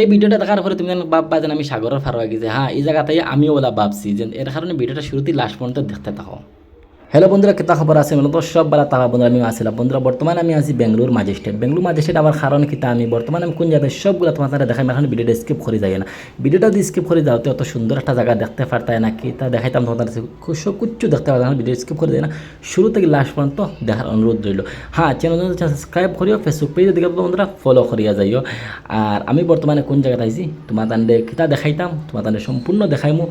এই ভিডিওটা দেখার পরে তুমি যেন ভাববা যেন আমি সাগরের ফারো যে হ্যাঁ এই জায়গাতে আমিও ওলা ভাবছি যে এর কারণে ভিডিওটা শুরুতেই লাস্ট পর্যন্ত দেখতে থাকো। হ্যালো বন্ধুরা, কেতা খবর আছে? মূলত সব বেলা তাহা বন্ধুরা আমি আসছিলাম বন্ধুরা বর্তমানে আমি আছি বেঙ্গলোর ম্যাজিস্ট্রেট বেঙ্গলোর ম্যাজিস্ট্রেট আমার কারণ কিতা আমি বর্তমানে আমি কোন জায়গায় সবগুলো তোমার সাথে দেখাই এখন ভিডিওটা স্কিপ করে যাই না। ভিডিওটা যদি স্কিপ করে যাও তো অত সুন্দর একটা জায়গা দেখতে পারতাই না, কি তা দেখাইতাম তোমার সব দেখতে পারতাম ভিডিও স্কিপ করে যাই না। শুরু থেকে লাস্ট পর্যন্ত দেখার অনুরোধ রইল হ্যাঁ চ্যানেল সাবস্ক্রাইব করিও ফেসবুক পেজে দেখে বন্ধুরা ফলো করিয়া যাইও। আর আমি বর্তমানে কোন জায়গাতে আইছি তোমার তান্ডে কিতা দেখাইতাম তোমার তান্ডে সম্পূর্ণ দেখাইমু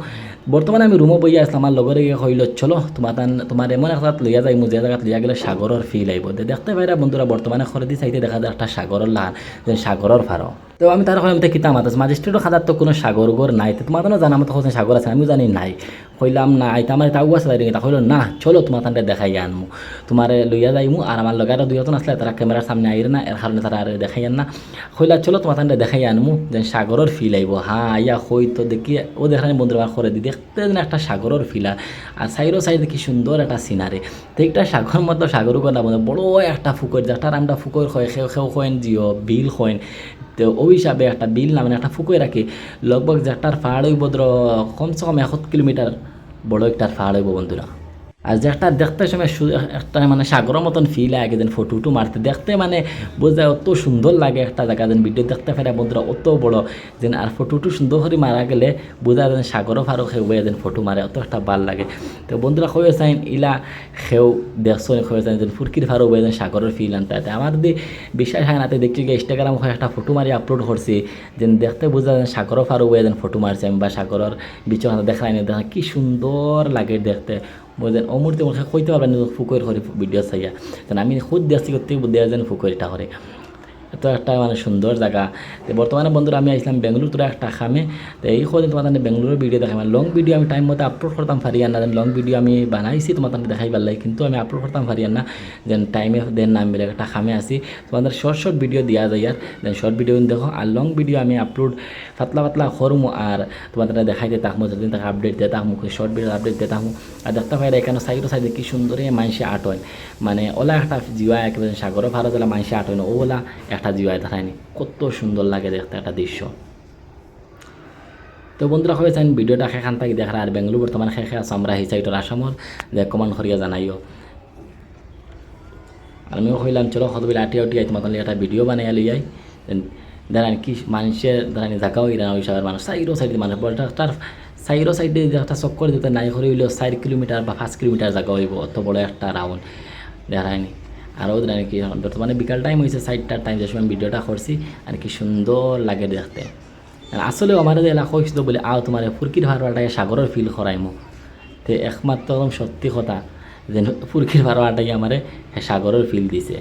বর্তমানে আমি রুমও বইয়া আসলাম আমার লগরে কইল চলো তোমার তান তোমার এমন একটা লইয়া যাইমু, যে জায়গাত লইয়া গেলে সাগরের ফিল আইব দেখতে পাইরা বন্ধুরা বর্তমানে খরদি চাইতে দেখা যায় একটা সাগরের লান, যে সাগরের ফারো তো আমি তার আমি কিতা মাতাস মাজিস্ট্রেটও খাদার তো কোনো সাগর গর নাই। তো তোমার জানা মতো সাগর আছে, আমিও জানি নাই। কইলাম, না তো আমার তাও আছে তা কইল, না, চলো তোমার তান্ডে দেখাই আনমু তোমার লইয়া যাইমু, আর আমার লগার দুইজন আসলে, তারা ক্যামেরার সামনে আইরে না, এর কারণে তারা আর দেখাই আন না। কইলা, চলো তোমার তান্ডে দেখাই আনমু যে সাগরের ফিল আইব। হ্যাঁ আইয়া কই তো দেখি, ও দেখানি বন্ধুরা করে দি, দেখতে যেন একটা সাগরের ফিলা আর সাইডও সাইডে কি সুন্দর একটা সিনারি তো একটা সাগর মতো সাগরও কথা বলে বড় একটা ফুকর যেটার আমরা ফুকর হয় সেও সেও খোয়েন জিও, বিল খোয়েন তো ওই হিসাবে একটা বিল না মানে একটা ফুকই রাখি। লগভগ যেটার পাহাড় হইব ধর, কমসে কম এক কিলোমিটার। বড় একটা ফাড় হইব বন্ধুরা। আর যেটা দেখতে সময় একটা মানে সাগরের মতন ফিল লাগে যেন ফটো টু মারতে। দেখতে মানে বোঝা অত সুন্দর লাগে একটা জায়গা যেন ভিডিও দেখতে ফেরা বন্ধুরা, অত বড় যেন আর ফটো টু সুন্দর করে মারা গেলে বোঝা যেন সাগরও ফারো খেয়ে যেন ফটো মারে। অত একটা ভালো লাগে। তো বন্ধুরা কয়ে চাইন, ইলা খেউ দেখছ কয়ে চাইন যেন ফুরকির ফারো যেন সাগরের ফিল আনতে আমার যদি বিশ্বাস হয় না দেখছি গিয়ে ইনস্টাগ্রাম হয়ে একটা ফটো মারি আপলোড করছি, যেন দেখতে বোঝা যেন সাগরও ফারো যেন ফটো মারছি আমি বা সাগরের বিচর দেখাই না। দেখা কি সুন্দর লাগে দেখতে। বুঝলেন অমূর্তি মুখে কইতে পারবেন না হরে ভিডিও চাইয়া আমি খুদ দেখছি করতে দেয়া যেন ফুকরিটা করে এত একটা মানে সুন্দর জায়গা। তো বর্তমানে বন্ধুরা আমি আসলাম বেঙ্গলোর, তোরা একটা খামে। তো এই কদিন তোমার বেঙ্গলোরের ভিডিও দেখাই মানে লং ভিডিও আমি টাইম মতো আপলোড করতাম পারি না লং ভিডিও আমি বানাইছি তোমার দেখাই পারলাই কিন্তু আমি আপলোড করতাম পারি না যেন টাইমে দেন নাম মিলে একটা খামে আসি তোমাদের শর্ট শর্ট ভিডিও দেওয়া যায় আর দেন শর্ট ভিডিও দেখো। আর লং ভিডিও আমি আপলোড পাতলা পাতলা করমু আর তোমাদের দেখাইতে থাকব যদি তাকে আপডেট দিয়ে থাকব শর্ট ভিডিও আপডেট দিয়ে থাকব আর দেখতে পাই এখানে সাইডও সাইডে কি সুন্দর মানুষে আট হয়। মানে ওলা একটা জিওয়া একেবারে সাগরও ভারত ওলা মানুষে আট হয় না। ওলা একটা জিওয়ায় দেখায়নি। কত সুন্দর লাগে দেখতে একটা দৃশ্য। তো বন্ধুরা হয়েছে ভিডিওটা। সেখান থেকে দেখার আর বেঙ্গলুর বর্তমানে শেষ আছে। আমরা সেই সাইডের আসামর যে কমান করিয়া জানাইও। আর আমিও কইলাম, চলো কতগুলো আটি আটি আইতে মতন একটা ভিডিও বানাইয়া লই যাই দাঁড়ান কি মানুষের দাঁড়ান জায়গাও ইরান ওই সাইডের মানুষ সাইডও সাইডে মানুষ তার সাইডও সাইডে একটা চক্কর দিতে নাই করে হইলেও চার কিলোমিটার বা পাঁচ কিলোমিটার জায়গা হইব অত বড় একটা রাউন্ড দেখায়নি আরও দেখায় কি বর্তমানে বিকাল টাইম হয়েছে সাইডটার টাইম যে সময় ভিডিওটা করছি, আর কি সুন্দর লাগে দেখতে। আর আসলেও আমার এলাকা হয়েছিল বলে, আও তোমার ফুরকির ভাড়াটাই সাগরের ফিল করাইমো। তে একমাত্র একদম সত্যি কথা, যে ফুরকির ভাড়াটাই আমার সাগরের ফিল দিছে।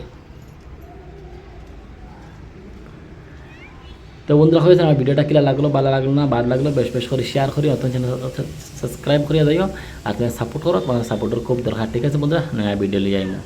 তো বন্ধুরা, হয়েছে আমার ভিডিওটা কিলা লাগল, ভালো লাগল না ভালো লাগল, বেশ বেশ করে শেয়ার করি অত চ্যানেল সাবস্ক্রাইব করিয়া যাইও, আর তুমি সাপোর্ট করো, তোমার সাপোর্টের খুব দরকার। ঠিক আছে বন্ধুরা, নয়া ভিডিও লিয়ে আইমো